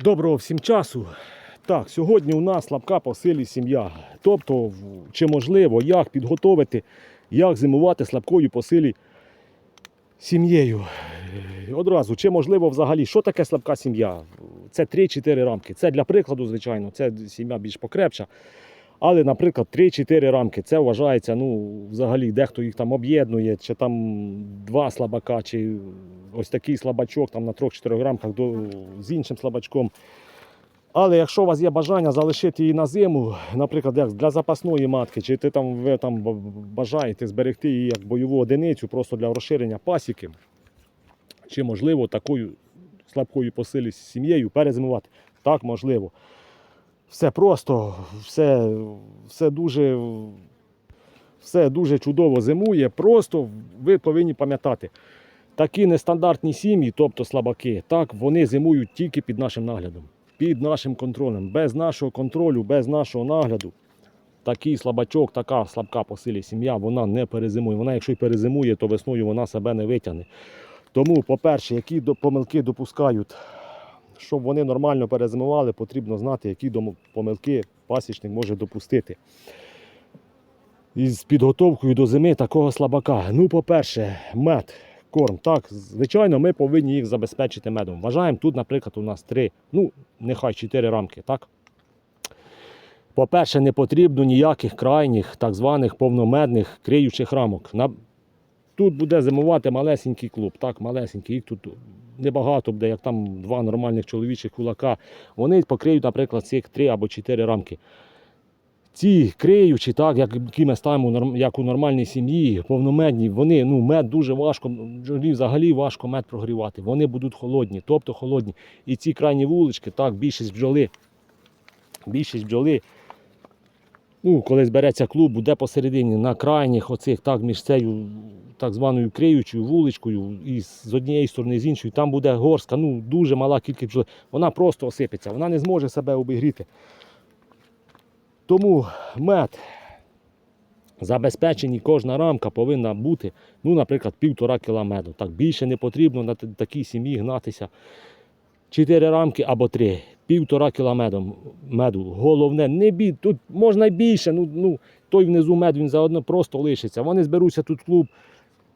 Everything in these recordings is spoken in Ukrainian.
Доброго всім часу. Так, сьогодні у нас слабка по силі сім'я. Тобто, чи можливо, як підготовити, як зимувати слабкою по силі сім'єю. Одразу, чи можливо взагалі, що таке слабка сім'я? Це 3-4 рамки. Це для прикладу, звичайно, це сім'я більш покрепша. Але, наприклад, 3-4 рамки це вважається, ну, взагалі, дехто їх там об'єднує, чи там два слабака, чи ось такий слабачок там на 3-4 рамках до, з іншим слабачком. Але якщо у вас є бажання залишити її на зиму, наприклад, як для запасної матки, чи ти там, ви там бажаєте зберегти її як бойову одиницю просто для розширення пасіки, чи можливо такою слабкою по силі сім'єю перезимувати? Так, можливо. Все просто, все, все дуже. Все дуже чудово зимує. Просто ви повинні пам'ятати, такі нестандартні сім'ї, тобто слабаки, так, вони зимують тільки під нашим наглядом, під нашим контролем. Без нашого контролю, без нашого нагляду. Такий слабачок, така слабка по силі сім'я, вона не перезимує. Вона, якщо й перезимує, то весною вона себе не витягне. Тому, по-перше, які помилки допускають, щоб вони нормально перезимували, потрібно знати, які помилки пасічник може допустити. Із підготовкою до зими такого слабака. Ну, по-перше, мед, корм. Так, звичайно, ми повинні їх забезпечити медом. Вважаємо, тут, наприклад, у нас три, ну, нехай чотири рамки, так? По-перше, не потрібно ніяких крайніх, так званих повномедних криючих рамок. Тут буде зимувати малесенький клуб, так, малесенький, їх тут небагато буде, як там два нормальних чоловічих кулака. Вони покриють, наприклад, цих три або чотири рамки. Ці криючі, так, як, які ми ставимо як у нормальній сім'ї, повномедні, вони, ну, мед дуже важко, взагалі важко мед прогрівати. Вони будуть холодні, тобто холодні. І ці крайні вулички, так, більшість бджоли, більшість бджоли, ну, коли збереться клуб, буде посередині на крайніх оцих, так, між цією так званою криючою вуличкою, і з однієї сторони, з іншої, там буде горстка, ну, дуже мала кількість бджоли. Вона просто осипеться, вона не зможе себе обігріти. Тому мед забезпечені, кожна рамка повинна бути, ну, наприклад, півтора кіла меду. Так більше не потрібно на такій сім'ї гнатися. Чотири рамки або три, півтора кіла меду. Головне, не бій, тут можна більше. Ну, ну, той внизу мед він заодно просто лишиться. Вони зберуться тут клуб,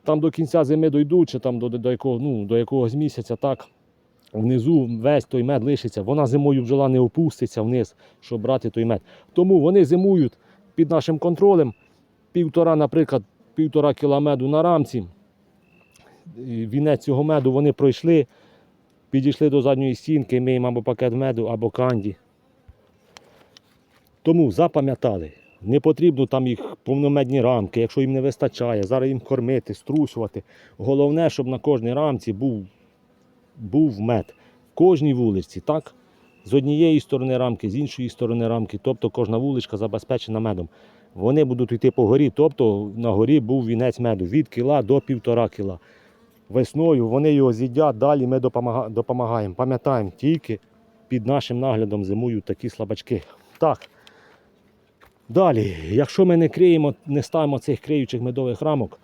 там до кінця зими дойдуть, чи там до, до, якого, ну, до якогось місяця, так. Внизу весь той мед лишиться, вона зимою бджола не опуститься вниз, щоб брати той мед. Тому вони зимують під нашим контролем. Півтора, наприклад, півтора кіла меду на рамці. Вінець цього меду вони пройшли, підійшли до задньої стінки, ми їм або пакет меду, або канді. Тому запам'ятали, не потрібно там їх повномедні рамки, якщо їм не вистачає, зараз їм кормити, струсувати. Головне, щоб на кожній рамці був, був мед. В кожній вулиці, так? З однієї сторони рамки, з іншої сторони рамки, тобто кожна вуличка забезпечена медом. Вони будуть йти по горі, тобто на горі був вінець меду від кіла до півтора кіла. Весною вони його з'їдять, далі ми допомагаємо. Пам'ятаємо, тільки під нашим наглядом зимують такі слабачки. Так. Далі, якщо ми не криємо, не ставимо цих криючих медових рамок,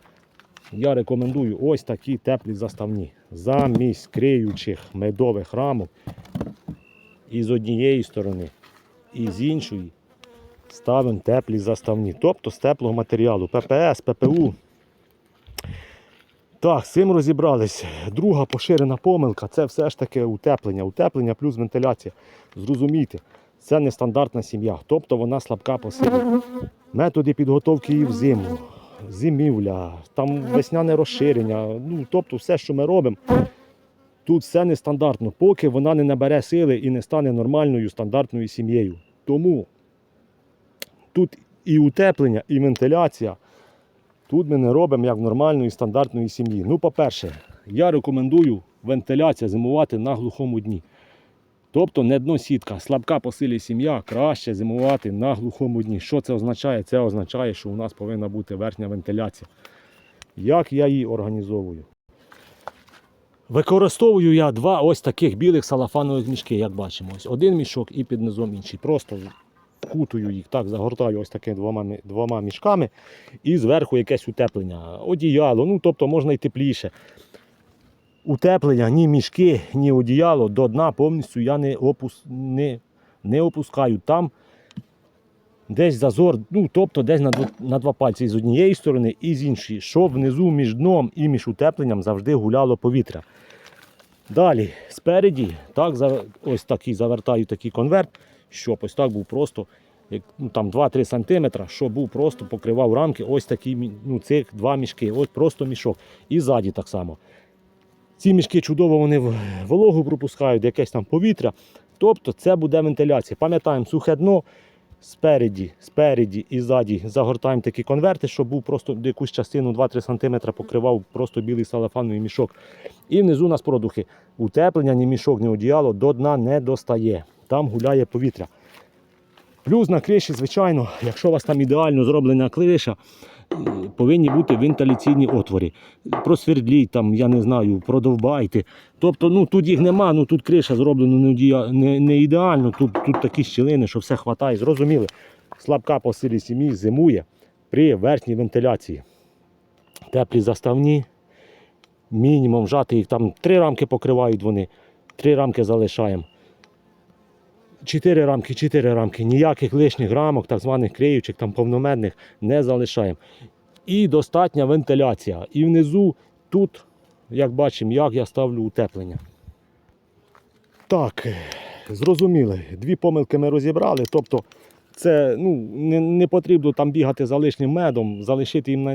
я рекомендую ось такі теплі заставні. Замість криючих медових рамок і з однієї сторони, і з іншої ставимо теплі заставні, тобто з теплого матеріалу, ППС, ППУ. Так, з цим розібрались. Друга поширена помилка це все ж таки утеплення. Утеплення плюс вентиляція. Зрозумійте, це нестандартна сім'я, тобто вона слабка по силі. Методи підготовки її взиму, зимівля, там весняне розширення. Ну, тобто все, що ми робимо, тут все нестандартно, поки вона не набере сили і не стане нормальною стандартною сім'єю. Тому тут і утеплення, і вентиляція. Тут ми не робимо як в нормальної стандартної сім'ї. Ну, по-перше, я рекомендую вентиляція зимувати на глухому дні. Тобто не дносітка, слабка по силі сім'я, краще зимувати на глухому дні. Що це означає? Це означає, що у нас повинна бути верхня вентиляція. Як я її організовую? Використовую я два ось таких білих салафанових мішки, як бачимо. Ось один мішок і під низом інший. Просто вкутую їх, так, загортаю ось такими двома, двома мішками і зверху якесь утеплення, одіяло, ну тобто можна й тепліше. утеплення, ні мішки, ні одіяло до дна повністю я не, опус... не, не опускаю. Там десь зазор, ну тобто десь на, дво- на два пальці з однієї сторони і з іншої, щоб внизу між дном і між утепленням завжди гуляло повітря. Далі, спереді, так, ось такий завертаю такий конверт, щоб ось так був просто як, ну, там 2-3 см, щоб був просто покривав рамки, ось такі ну, цих два мішки, ось просто мішок. І ззаді так само. Ці мішки чудово вони вологу пропускають, якесь там повітря. Тобто це буде вентиляція. Пам'ятаємо сухе дно. Спереді, спереді і ззаді загортаємо такі конверти, щоб був просто якусь частину 2-3 см покривав просто білий салафановий мішок. І внизу у нас продухи. Утеплення, ні мішок, ні одіяло до дна не достає. Там гуляє повітря. Плюс на криші, звичайно, якщо у вас там ідеально зроблена криша, повинні бути вентиляційні отвори. Просвердліть там, я не знаю, продовбайте. Тобто, ну тут їх нема, ну тут криша зроблена не, не, не ідеально, тут, тут такі щілини, що все хватає. Зрозуміли, слабка по силі сім'ї зимує при верхній вентиляції. Теплі заставні, мінімум вжати їх там три рамки покривають вони, три рамки залишаємо. Чотири рамки, чотири рамки, ніяких лишніх рамок, так званих криючих, там повномедних не залишаємо. І достатня вентиляція. І внизу тут, як бачимо, як я ставлю утеплення. Так, зрозуміли. Дві помилки ми розібрали. Тобто, це ну, не, не потрібно там бігати за лишнім медом, залишити їм на,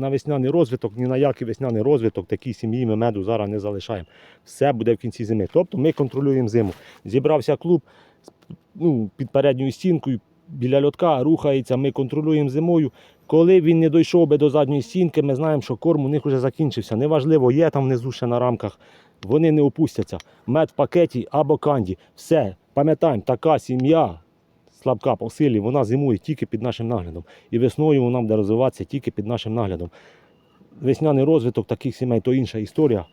на весняний розвиток, ні на який весняний розвиток, такій сім'ї ми меду зараз не залишаємо. Все буде в кінці зими. Тобто ми контролюємо зиму. Зібрався клуб ну, під передньою стінкою, біля льотка рухається, ми контролюємо зимою. Коли він не дійшов би до задньої стінки, ми знаємо, що корм у них вже закінчився. Неважливо, є там внизу ще на рамках. Вони не опустяться. Мед в пакеті або канді. Все, пам'ятаємо, така сім'я слабка по силі, вона зимує тільки під нашим наглядом. І весною вона буде розвиватися тільки під нашим наглядом. Весняний розвиток таких сімей то інша історія.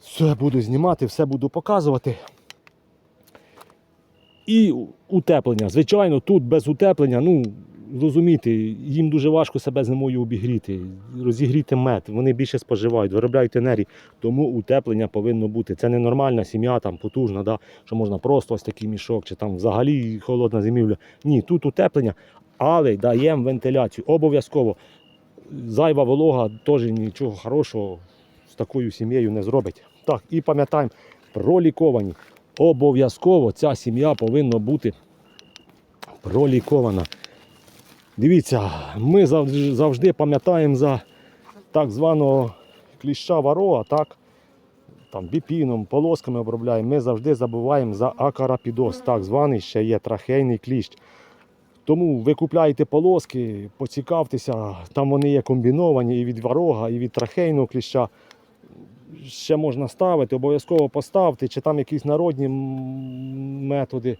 Все буду знімати, все буду показувати. І утеплення. Звичайно, тут без утеплення, ну, розумієте, їм дуже важко себе зимою обігріти, розігріти мед, вони більше споживають, виробляють енергії, тому утеплення повинно бути. Це не нормальна сім'я, там потужна, да, що можна просто ось такий мішок, чи там взагалі холодна зимівля. Ні, тут утеплення, але даємо вентиляцію. Обов'язково. Зайва волога теж нічого хорошого з такою сім'єю не зробить. Так, і пам'ятаємо, проліковані. Обов'язково ця сім'я повинна бути пролікована. Дивіться, ми завжди, пам'ятаємо за так званого кліща варога, так? Там біпіном, полосками обробляємо. Ми завжди забуваємо за акарапідоз, так званий ще є трахейний кліщ. Тому ви купляєте полоски, поцікавтеся, там вони є комбіновані і від варога, і від трахейного кліща. Ще можна ставити, обов'язково поставте, чи там якісь народні методи.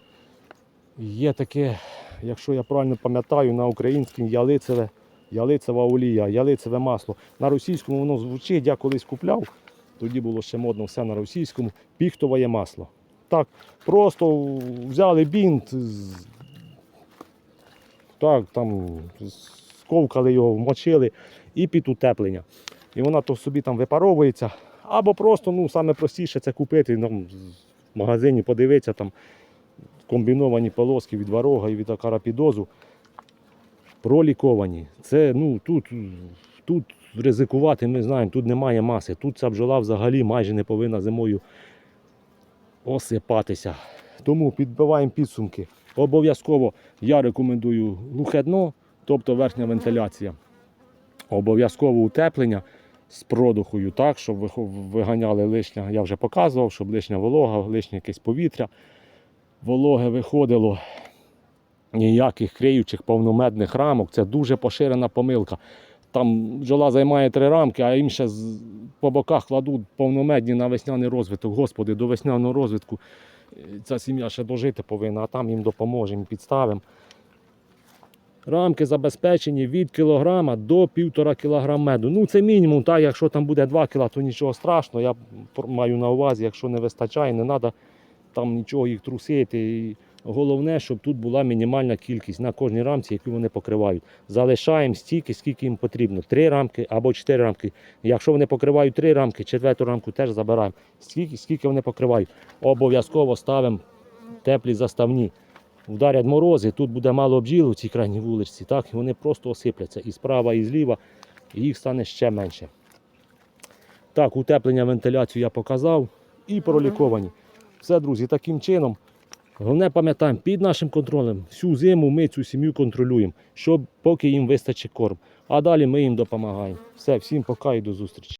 Є таке, якщо я правильно пам'ятаю, на українському ялицеве, ялицева олія, ялицеве масло. На російському воно звучить, я колись купляв, тоді було ще модно все на російському, піхтове масло. Так, просто взяли бінт, так, там, сковкали його, вмочили і під утеплення. І вона то собі там випаровується. Або просто, ну, саме простіше це купити ну, в магазині, подивитися там комбіновані полоски від варога і від акарапідозу. Проліковані. Це ну, тут, тут ризикувати ми знаємо, тут немає маси. Тут ця бджола взагалі майже не повинна зимою осипатися. Тому підбиваємо підсумки. Обов'язково я рекомендую глухе дно, тобто верхня вентиляція. Обов'язково утеплення з продухою, так, щоб виганяли лишнє, я вже показував, щоб лишня волога, лишнє якесь повітря, вологе виходило. Ніяких криючих повномедних рамок. Це дуже поширена помилка. Там бджола займає три рамки, а їм ще по боках кладуть повномедні на весняний розвиток. Господи, до весняного розвитку е, ця сім'я ще дожити повинна, а там їм допоможемо, підставимо. Рамки забезпечені від кілограма до півтора кілограм меду. Ну це мінімум, так, якщо там буде 2 кіла, то нічого страшного. Я маю на увазі, якщо не вистачає, не треба там нічого їх трусити. І Головне, щоб тут була мінімальна кількість на кожній рамці, яку вони покривають. Залишаємо стільки, скільки їм потрібно. Три рамки або чотири рамки. Якщо вони покривають три рамки, четверту рамку теж забираємо. Скільки, скільки вони покривають. Обов'язково ставимо теплі заставні. Вдарять морози, тут буде мало бджіл у цій крайній вуличці, так, і вони просто осипляться і справа, і зліва, і їх стане ще менше. Так, утеплення, вентиляцію я показав і проліковані. Все, друзі, таким чином. Головне пам'ятаємо, під нашим контролем всю зиму ми цю сім'ю контролюємо, щоб поки їм вистачить корм. А далі ми їм допомагаємо. Все, всім пока і до зустрічі.